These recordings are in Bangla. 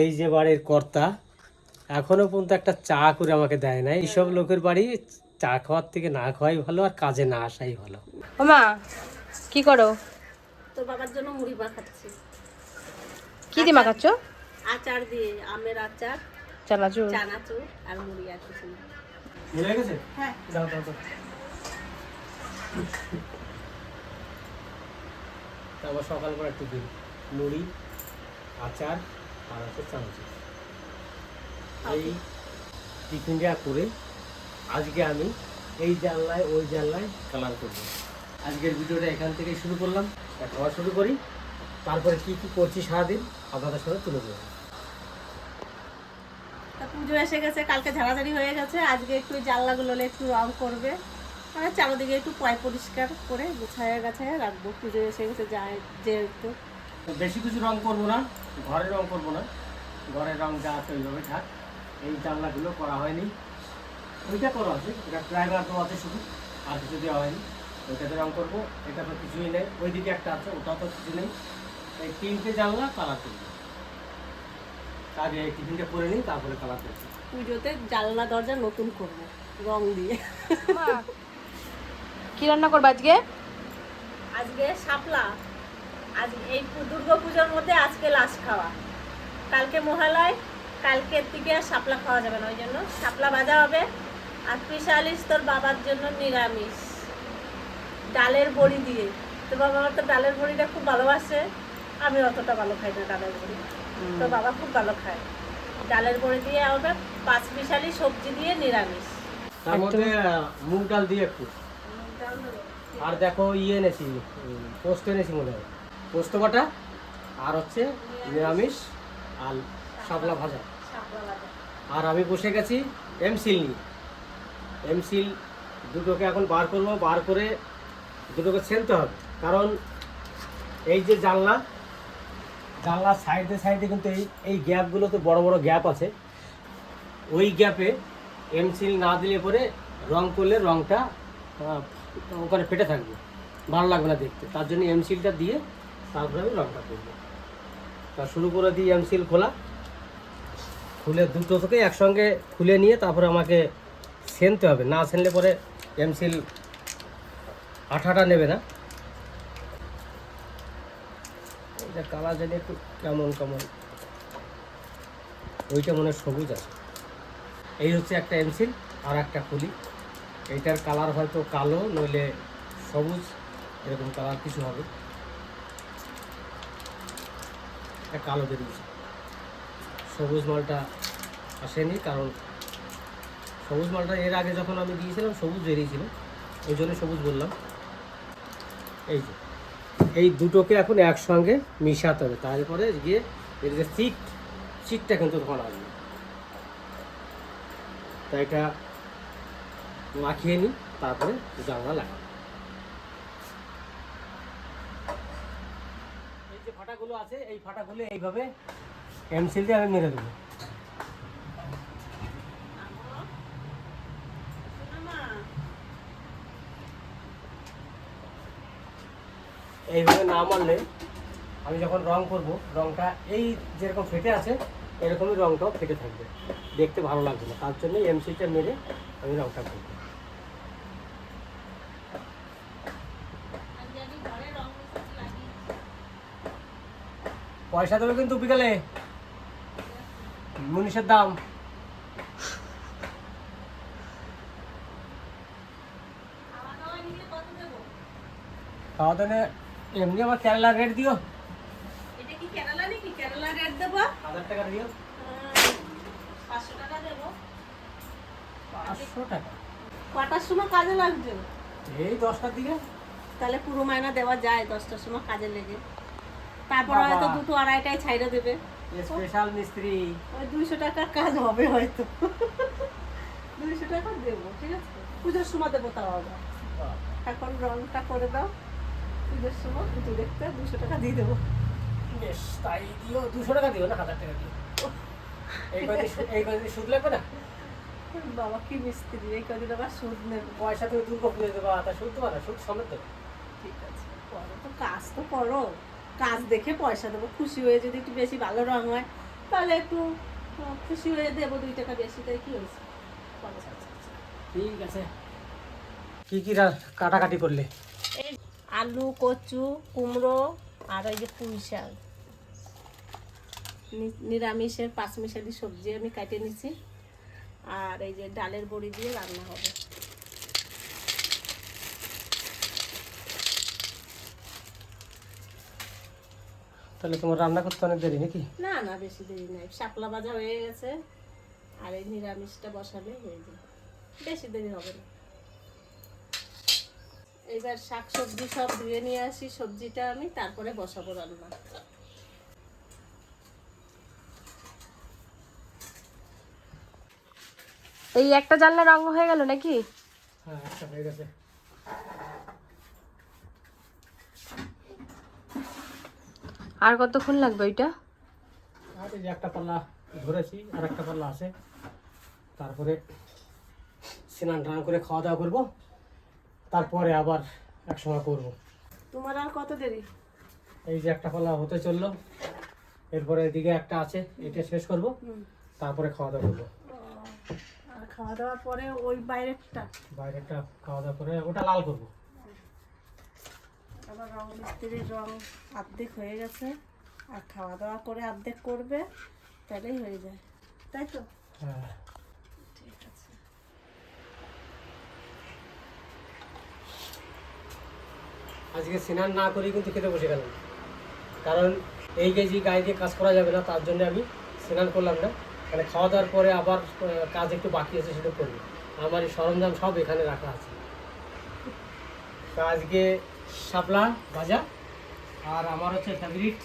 এই যে বাড়ির কর্তা এখনও পর্যন্ত একটা চা করে আমাকে দেয় না এইসব লোকের বাড়ি চা খাওয়ার থেকে না খাওয়াই ভালো আর কাজে না আসাই ভালো। ও মা কি করো? তোর বাবার জন্য মুড়ি মাখাচ্ছি কি দিয়ে মাখাচ্ছ? আচার দিয়ে আমের আচার চানাচুর। চানাচুর আর মুড়ি আর কিছু না। মিলে গেছে? হ্যাঁ। দাও দাও দাও। তারপর সকাল করে একটু দিন। মুড়ি আচার আর আছে চামচ এই টিফিনটা করে আজকে আমি এই জানলায় ওই জানলায় কালার করব। আজকের ভিডিওটা এখান থেকে শুরু করলাম খাওয়া শুরু করি। তারপরে কি কি করছি সারাদিন আপনাদের সাথে তুলে দেবো পুজো এসে গেছে কালকে ঝাড়াঝাড়ি হয়ে গেছে আজকে একটু জানলাগুলো একটু রং করবে। মানে চারোদিকে একটু পয় পরিষ্কার করে গুছায় গাছায় রাখব পুজো এসে গেছে যায় যেহেতু। বেশি কিছু রং করব না ঘরে রং করব না। ঘরের রং যা আছে ওইভাবে থাক। এই জানলাগুলো করা হয়নি। ওইটা করা আছে এটা ড্রাইভার তো আছে শুধু আর কিছু দেওয়া হয়নি। ওইটাতে রং করব এটা তো কিছুই নেই। ওইদিকে একটা আছে ওটা তো কিছু নেই। এই তিনটে জানলা কালার করব। আগে এই টিফিনটা করে নিই তারপরে কালার করছি পুজোতে জানলা দরজা নতুন করব রং দিয়ে। কি রান্না করব আজকে? আজকে শাপলা। আজ এই দুর্গা পুজোর মধ্যে আজকে লাস্ট খাওয়া। কালকে মহালয় কালকের থেকে আর শাপলা খাওয়া যাবে না ওই জন্য শাপলা ভাজা হবে। আর পিসালিস তোর বাবার জন্য নিরামিষ। ডালের বড়ি দিয়ে। তো বাবা আমার তো ডালের বড়িটা খুব ভালোবাসে। আমি অতটা ভালো খাই না ডালের বড়ি। তো বাবা খুব ভালো খায়। ডালের বড়ি দিয়ে হবে পাঁচ পিসালি সবজি দিয়ে নিরামিষ। তার মধ্যে মুগ ডাল দিয়ে একটু। আর দেখো ইয়ে এনেছি পোস্ত এনেছি মনে হয়। পোস্ত বাটা আর হচ্ছে নিরামিষ আর শাপলা ভাজা। আর আমি বসে গেছি এমসিল নিয়ে। এমসিল দুটোকে এখন বার করব বার করে দুটোকে ছেলতে হবে। কারণ এই যে জানলা জানলার সাইডে সাইডে কিন্তু এই এই গ্যাপগুলোতে বড় বড় গ্যাপ আছে। ওই গ্যাপে এমসিল না দিলে পরে রং করলে রংটা ওখানে ফেটে থাকবে। ভালো লাগবে না দেখতে। তার জন্য এমসিলটা দিয়ে তারপরে আমি রংটা করব তা শুরু করে দিই এমসিল খোলা। খুলে দুটো থেকে একসঙ্গে খুলে নিয়ে তারপরে আমাকে সেনতে হবে। না সেনলে পরে এমসিল আঠাটা নেবে না। এটা কালার জানি একটু কেমন কেমন। ওইটা মনে সবুজ আছে। এই হচ্ছে একটা এমসিল আর একটা খুলি। এইটার কালার হয়তো কালো, নইলে সবুজ, এরকম কালার কিছু হবে। একটা কালো বেরিয়েছে সবুজ মালটা আসেনি কারণ সবুজ মালটা এর আগে যখন আমি দিয়েছিলাম সবুজ বেরিয়েছিল ওই জন্য সবুজ বললাম। এই যে, এই দুটোকে এখন একসঙ্গে মিশাতে হবে। তারপরে গিয়ে এর যে সিট সিটটা কিন্তু তখন আসবে। তাই এটা মাখিয়ে নিই, তারপরে জানলা লাগাবো এই যে ফাটাগুলো আছে, এই ফাটাগুলো এইভাবে এমসিল দিয়ে আমি মেরে দেবো। এইভাবে না মারলে আমি যখন রং করব, রংটা এই যেরকম ফেটে আছে, এরকমই রংটাও ফেটে থাকবে। দেখতে ভালো লাগবে না, তার জন্য এমসিলটা মেরে আমি রংটা করব। পয়সা দেবে কিন্তু বিকালে। মুনিশের দাম। খাওয়া দাওয়া এমনি আমার কেরালার রেট দিও। এটা কি কেরালা নাকি? কেরালা রেট দেবো? হাজার টাকা দিও। পাঁচশো টাকা দেবো। পাঁচশো টাকা। কটার সময় কাজে এই দশটার দিকে। তাহলে পুরো মাইনা দেওয়া যায় দশটার সময় কাজে লেগে। তারপর হয়তো দুটো আড়াইটায় ছাইড়ে দেবে। স্পেশাল মিস্ত্রি। ওই দুইশো টাকার কাজ হবে হয়তো। দুইশো টাকা দেবো ঠিক আছে? পুজোর সময় দেবো তাও আবার। এখন রংটা করে দাও। পুজোর সময় পুজো দেখতে দুশো টাকা দিয়ে দেবো। বেশ তাই দিও। দুশো টাকা দিও না হাজার টাকা দিও। এই কদিন এই কদিন সুদ লাগবে না? বাবা কি মিস্ত্রি এই কদিন আবার সুদ নেবে? পয়সা তুমি দুর্গা পুজো দেবা তা সুদ দেবা না সুদ সমেত ঠিক আছে করো তো কাজ তো করো। কাজ দেখে পয়সা দেবো। খুশি হয়ে যদি একটু বেশি ভালো রং হয় তাহলে একটু খুশি হয়ে দেবো দুই টাকা বেশি তাই কি হয়েছে? ঠিক আছে। কি কি কাটাকাটি করলে? এই আলু কচু কুমড়ো আর ওই যে পুঁই শাক। নিরামিষের পাঁচমিশালি সবজি আমি কাটে নিছি। আর এই যে ডালের বড়ি দিয়ে রান্না হবে। তাহলে তোমার রান্না করতে অনেক দেরি নাকি? না না বেশি দেরি নাই। শাপলা ভাজা হয়ে গেছে। আর এই নিরামিষটা বসালে হয়ে যাবে বেশি দেরি হবে না। এবার শাক সবজি সব ধুয়ে নিয়ে আসি। সবজিটা আমি তারপরে বসাবো রান্না। এই একটা জানলা রং হয়ে গেল নাকি? হ্যাঁ একটা হয়ে গেছে। আর কতক্ষণ লাগবে ওইটা? আর এই যে একটা পাল্লা ধরেছি আর একটা পাল্লা আছে। তারপরে স্নান টান করে খাওয়া দাওয়া করব। তারপরে আবার একসময় করব। তোমার আর কত দেরি? এই যে একটা পাল্লা হতে চলল। এরপরে এদিকে একটা আছে এটা শেষ করব। তারপরে খাওয়া দাওয়া করব। আর খাওয়া দাওয়ার পরে ওই বাইরেরটা? বাইরেটা খাওয়া দাওয়া করে ওটা লাল করব। আবার রং মিস্ত্রির রং অর্ধেক হয়ে গেছে আর খাওয়া দাওয়া করে অর্ধেক করবে তাহলেই হয়ে যায়। তাই তো? হ্যাঁ। ঠিক আছে। আজকে স্নান না করেই কিন্তু খেতে বসে গেলাম। কারণ এই কেজি গায়ে দিয়ে কাজ করা যাবে না তার জন্য আমি স্নান করলাম না। মানে খাওয়া দাওয়ার পরে আবার কাজ একটু বাকি আছে সেটা করব। আমার এই সরঞ্জাম সব এখানে রাখা আছে। তো আজকে শাপলা, ভাজা। আর আমার হচ্ছে ফেভারিট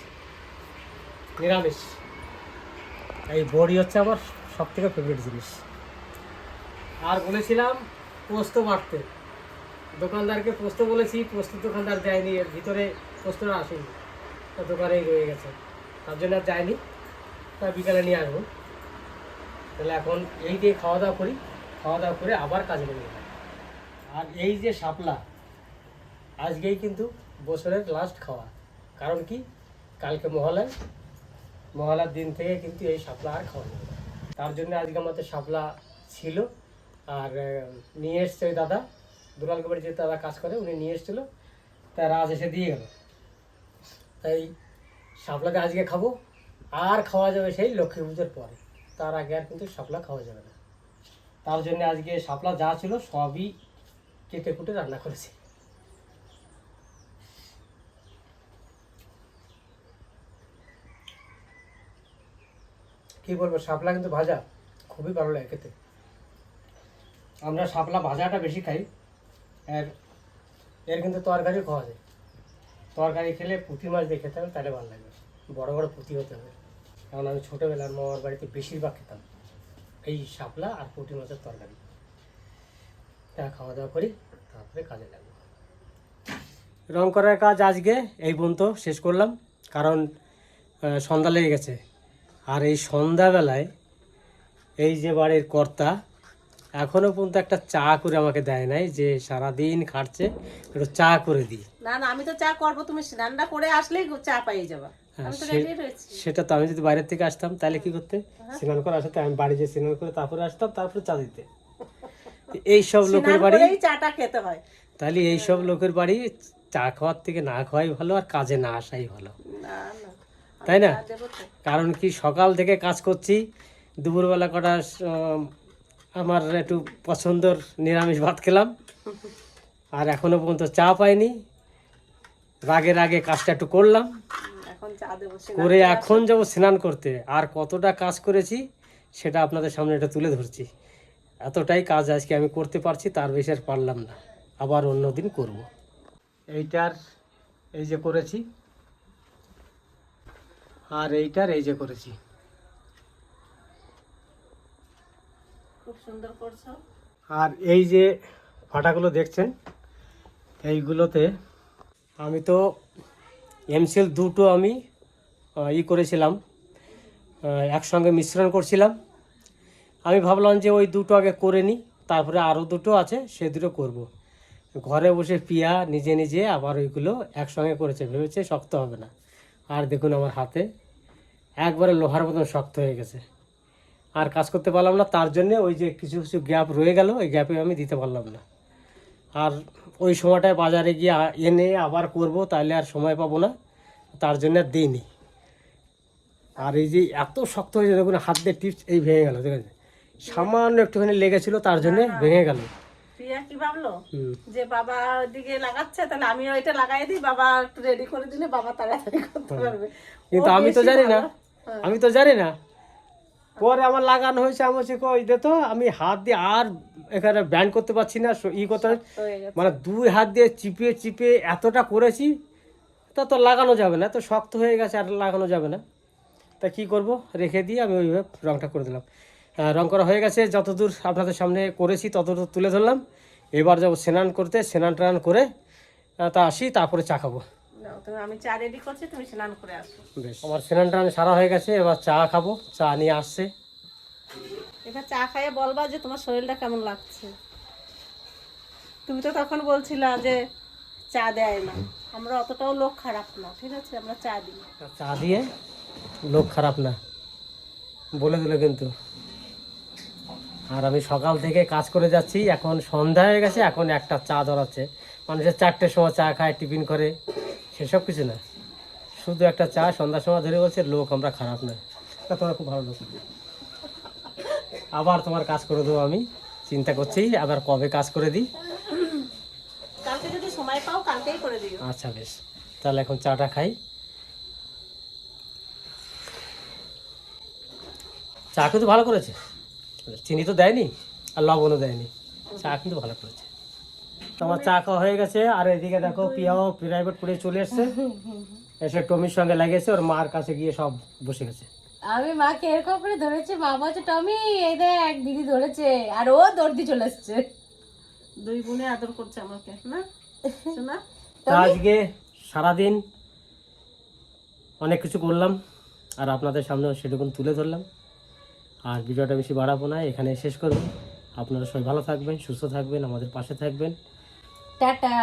নিরামিষ। এই বড়ি হচ্ছে আমার সব থেকে ফেভারিট জিনিস। আর বলেছিলাম পোস্ত বাটতে। দোকানদারকে পোস্ত বলেছি, পোস্ত দোকানদার দেয়নি, এর ভিতরে পোস্তটা আসেনি। তা দোকানেই রয়ে গেছে। তার জন্য আর যায়নি। তা বিকালে নিয়ে আসব। তাহলে এখন এই দিয়ে খাওয়া দাওয়া করি। খাওয়া দাওয়া করে আবার কাজে লেগে যাই আর এই যে শাপলা আজকেই কিন্তু বছরের লাস্ট খাওয়া। কারণ কি? কালকে মহালয়। মহালয়ার দিন থেকে কিন্তু এই শাপলা আর খাওয়া যাবে তার জন্য আজকে আমাদের শাপলা ছিল। আর নিয়ে এসছে ওই দাদা। দুলালকে বাড়ি যে দাদা কাজ করে, উনি নিয়ে এসেছিল। তারা আজ এসে দিয়ে গেল। তাই শাপলাকে আজকে খাব। আর খাওয়া যাবে সেই লক্ষ্মী পুজোর পরে। তার আগে আর কিন্তু শাপলা খাওয়া যাবে না। তার জন্য আজকে শাপলা যা ছিল সবই কেটে কুটে রান্না করেছি। কি বলব, শাপলা কিন্তু ভাজা। খুবই ভালো লাগে খেতে। আমরা শাপলা ভাজাটা বেশি খাই। আর এর কিন্তু তরকারি খাওয়া যায়। তরকারি খেলে পুঁটি মাছ দিয়ে খেতে হবে, তাহলে ভালো লাগবে। বড় বড় পুঁটি হতে হবে। কারণ আমি ছোটোবেলার মামার বাড়িতে বেশিরভাগ খেতাম। এই শাপলা আর পুঁটি মাছের তরকারি। তা খাওয়া দাওয়া করি, তারপরে কাজে লাগবে। রং করার কাজ আজকে এই পর্যন্ত শেষ করলাম। কারণ সন্ধ্যা লেগে গেছে। আর এই সন্ধ্যাবেলায় এই যে বাড়ির কর্তা এখনও পর্যন্ত একটা চা করে আমাকে দেয় নাই যে সারাদিন খাটছে একটু চা করে দিই। না না আমি তো চা করব তুমি স্নানটা করে আসলেই চা পাইয়ে যাবা। হ্যাঁ, সেটা তো আমি যদি বাইরের থেকে আসতাম তাহলে কি করতে? স্নান করে আসতে আমি বাড়ি যে স্নান করে তারপরে আসতাম তারপরে চা দিতে। এই সব লোকের বাড়ি চাটা খেতে হয়। তাহলে এই সব লোকের বাড়ি চা খাওয়ার থেকে না খাওয়াই ভালো আর কাজে না আসাই ভালো। না না। তাই না? কারণ কি সকাল থেকে কাজ করছি দুপুরবেলা কটা আমার একটু পছন্দর নিরামিষ ভাত খেলাম আর এখনও পর্যন্ত চা পাইনি। রাগে রাগে কাজটা একটু করলাম। এখন চা দেবো স্নান করে এখন যাব স্নান করতে। আর কতটা কাজ করেছি সেটা আপনাদের সামনে এটা তুলে ধরছি। এতটাই কাজ আজকে আমি করতে পারছি তার বেশি আর পারলাম না। আবার অন্য দিন করব। এইটার এই যে করেছি আর এইটার এই যে করেছি। খুব সুন্দর করছ। আর এই যে ফাটাগুলো দেখছেন এইগুলোতে আমি তো এমসিএল দুটো আমি ই করেছিলাম একসঙ্গে মিশ্রণ করছিলাম। আমি ভাবলাম যে ওই দুটো আগে করে নিই তারপরে আরও দুটো আছে সে দুটো করব। ঘরে বসে পিয়া নিজে নিজে আবার ওইগুলো একসঙ্গে করেছে ভেবেছে শক্ত হবে না। আর দেখুন আমার হাতে। একবারে লোহার মতন শক্ত হয়ে গেছে। আর কাজ করতে পারলাম না তার জন্যে ওই যে কিছু কিছু গ্যাপ রয়ে গেল ওই গ্যাপে আমি দিতে পারলাম না। আর ওই সময়টায় বাজারে গিয়ে এনে আবার করব তাহলে আর সময় পাবো না তার জন্য আর দিইনি। আর এই যে এত শক্ত হয়েছে দেখুন হাত দিয়ে টিপস এই ভেঙে গেল ঠিক আছে? সামান্য একটুখানি লেগেছিল তার জন্য ভেঙে গেল। প্রিয়া কি ভাবলো? যে বাবা ওইদিকে লাগাচ্ছে তাহলে আমিও এটা লাগাই দিই বাবা একটু রেডি করে দিলে বাবা তাড়াতাড়ি করতে পারবে। কিন্তু আমি তো জানি না। হ্যাঁ। আমি তো জানি না। পরে আমার লাগানো হয়েছে আমি বলছি কই দে তো আমি হাত দিয়ে আর এখানে ব্যান্ড করতে পারছি না ই করতে হয়ে। মানে দুই হাত দিয়ে চিপিয়ে চিপিয়ে এতটা করেছি তা তো লাগানো যাবে না তো শক্ত হয়ে গেছে আর লাগানো যাবে না। তা কি করব? রেখে দিয়ে আমি ওইভাবে রংটা করে দিলাম। রং করা হয়ে গেছে যতদূর আপনাদের সামনে করেছি ততদূর তুলে ধরলাম। এবার যাব স্নান করতে স্নান টান করে তা আসি তারপরে চা খাব। নাও, তুমি আমি চা রেডি করছি তুমি স্নান করে আসো। বেশ। আমার স্নান টান সারা হয়ে গেছে এবার চা খাব চা নিয়ে আসছে। এবার চা খাইয়ে বলবা যে তোমার শরীরটা কেমন লাগছে। তুমি তো তখন বলছিলা যে চা দেয় না। আমরা অতটাও লোক খারাপ না ঠিক আছে? আমরা চা দিই। চা দিয়ে লোক খারাপ না বলে দিল কিন্তু। আর আমি সকাল থেকে কাজ করে যাচ্ছি এখন সন্ধ্যা হয়ে গেছে এখন একটা চা ধরাচ্ছে। মানুষের চারটের সময় চা খায় টিফিন করে। সেসব কিছু না। শুধু একটা চা সন্ধ্যার সময় ধরে বলছে লোক আমরা খারাপ না। তা তোমরা খুব ভালো লোক। আবার তোমার কাজ করে দেবো আমি। চিন্তা করছি আবার কবে কাজ করে দিই? কালকে যদি সময় পাও কালকেই করে দিও। আচ্ছা বেশ। তাহলে এখন চাটা খাই। চা কিন্তু ভালো করেছে। চিনি তো দেয়নি আর লবণও দেয়নি। চা কিন্তু ভালো করেছে। তোমার চা খাওয়া হয়ে গেছে। আর এদিকে দেখো পিয়াও প্রাইভেট পড়ে চলে এসছে। এসে টমির সঙ্গে লাগিয়েছে ওর মার কাছে গিয়ে সব বসে গেছে। আমি মাকে এরকম করে ধরেছি মা বলছে টমি এই দেখ দিদি ধরেছে। আর ও দর্দি চলে এসছে। দুই গুণে আদর করছে আমাকে না? শোনা? আজকে সারাদিন অনেক কিছু করলাম আর আপনাদের সামনে সেটুকুন তুলে ধরলাম। আর ভিডিওটা বেশি বাড়াবো না এখানে শেষ করব। আপনারা সবাই ভালো থাকবেন সুস্থ থাকবেন আমাদের পাশে থাকবেন। টাটা।